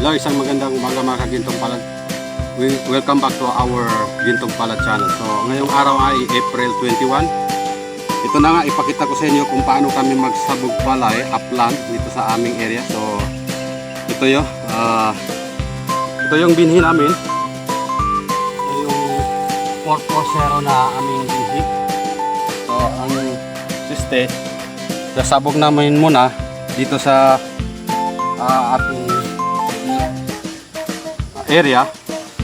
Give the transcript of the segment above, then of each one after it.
Hello, isang magandang umaga mga kagintong palad. We, welcome back to our Gintong Palad channel. So, ngayong araw ay April 21. Ito na nga, ipakita ko sa inyo kung paano kami magsabog palay upland dito sa aming area. So, ito yo. ah ito yung binhi namin. Ito yung 440 na aming binhi. So, ang siste, sasabog namin muna dito sa ah, ating area.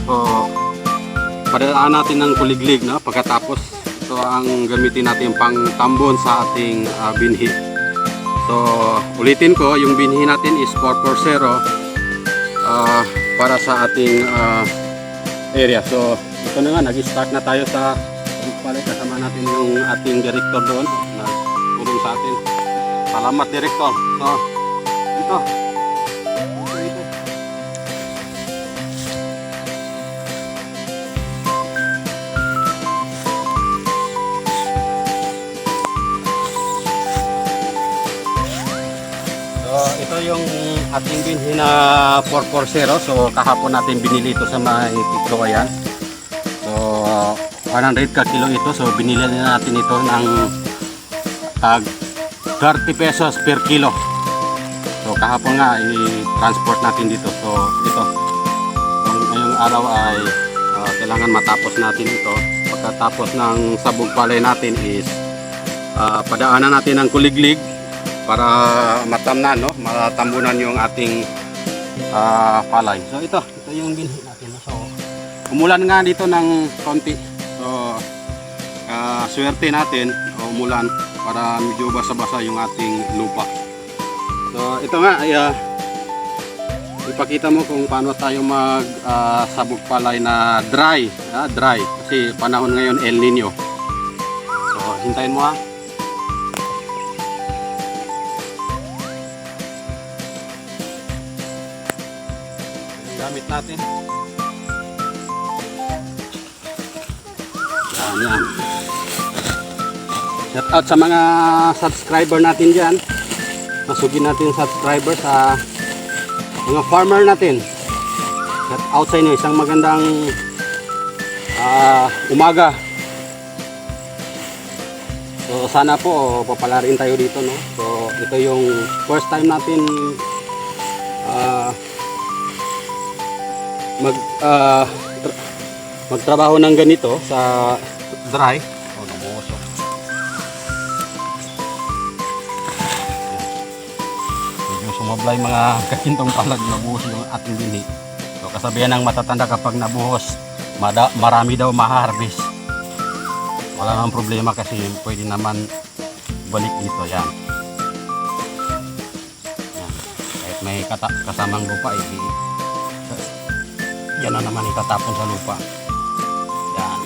So, padaan natin ng kuliglig no? pagkatapos ito ang gamitin natin pang tambon sa ating ah, binhi. So, ulitin ko, yung binhi natin is 440 ah, para sa ating ah, area. So, ito na nga, nag-start na tayo sa pala kasama natin yung ating director doon na tulong sa atin. Salamat, director. So. Ito, ating binhi na 440. So, kahapon natin binili ito sa mga tiklo ayan. So, 100 ka kilo ito. So, binili na natin ito ng tag 30 pesos per kilo. So, kahapon nga i-transport natin dito. So, ito. Ngayong araw ay ah, kailangan matapos natin ito. Pagkatapos ng sabog palay natin is ah, padaanan natin ng kuliglig para matamnan, no? Matambunan yung ating ah, palay. So, ito. Ito yung binhi natin. So, umulan nga dito ng konti. So, ah, swerte natin umulan para medyo basa-basa yung ating lupa. So, ito nga ay ah, ipakita mo kung paano tayo mag ah, sabog palay na dry, ah, dry kasi panahon ngayon El Nino. So, hintayin mo ha. Gamit natin. Yan. Shout out sa mga subscriber natin dyan. Masugin natin yung subscriber sa mga farmer natin. Shout out sa inyo. Isang magandang ah, umaga. So sana po papalarin tayo dito no. So ito yung first time natin mag tra- magtrabaho ng ganito sa dry. Oh, nabuhos oh. Medyo sumablay mga kakintong palag nabuhos yung ating bini. So kasabihan ng matatanda kapag nabuhos, mada, marami daw ma-harvest. Wala namang problema kasi pwede naman balik dito yan. yan. Kahit may kata, kasamang lupa, eh, yan na naman itatapon sa lupa. Yan.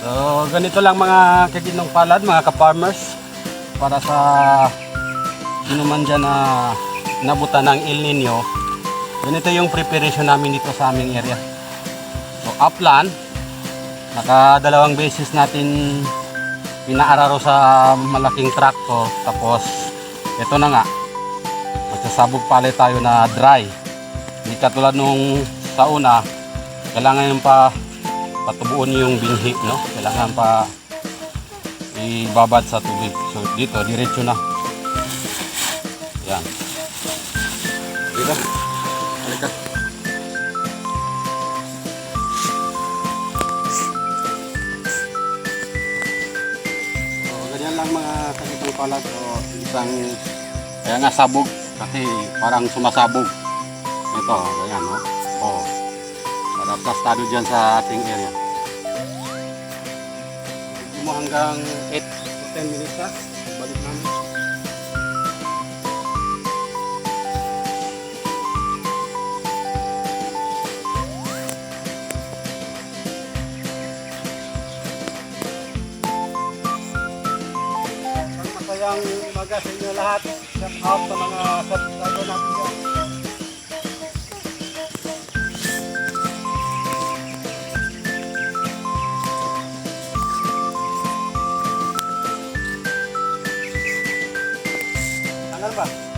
So, ganito lang mga kaginong palad, mga ka-farmers. Para sa sino man dyan na nabutan ng El Nino, ganito yung preparation namin dito sa aming area. So, upland, nakadalawang beses natin pinaararo sa malaking tractor. Tapos, ito na nga, magsasabog pala tayo na dry. Hindi katulad nung sa una, kailangan pa patubuon yung binhi, no? Kailangan pa ibabad sa tubig. So dito, diretso na. Yan. Dito. Palag. So, isang, kaya nga sabog. Kasi parang sumasabog. Ito, ganyan, no? Oh. Para plastado dyan sa ating area. Mo hanggang 8 to 10 minutes ha. Balik namin. magandang umaga sa inyo lahat. Shout out sa mga subscriber natin dyan. Ano ba?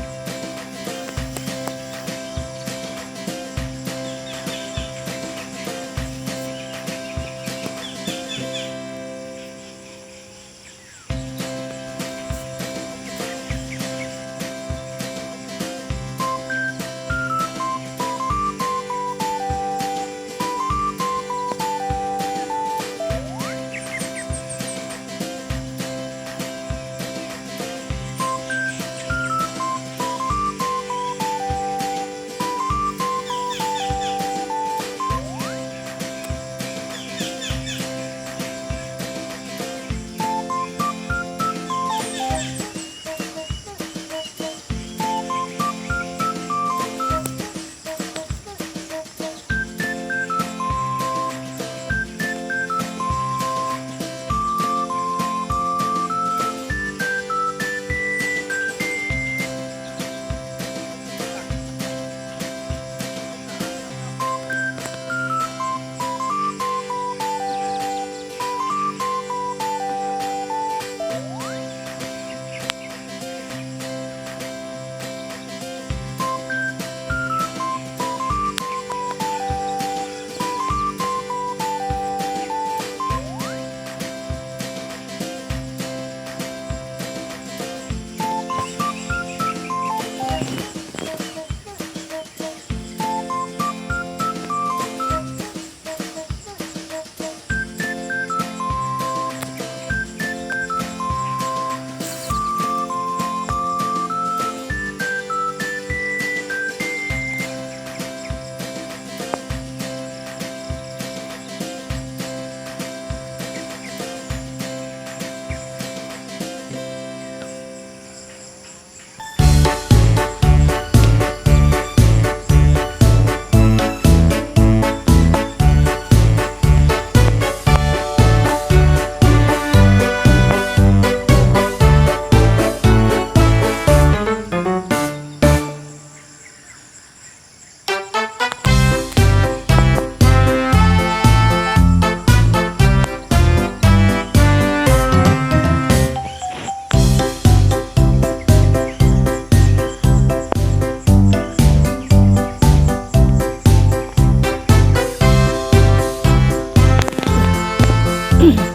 Mm.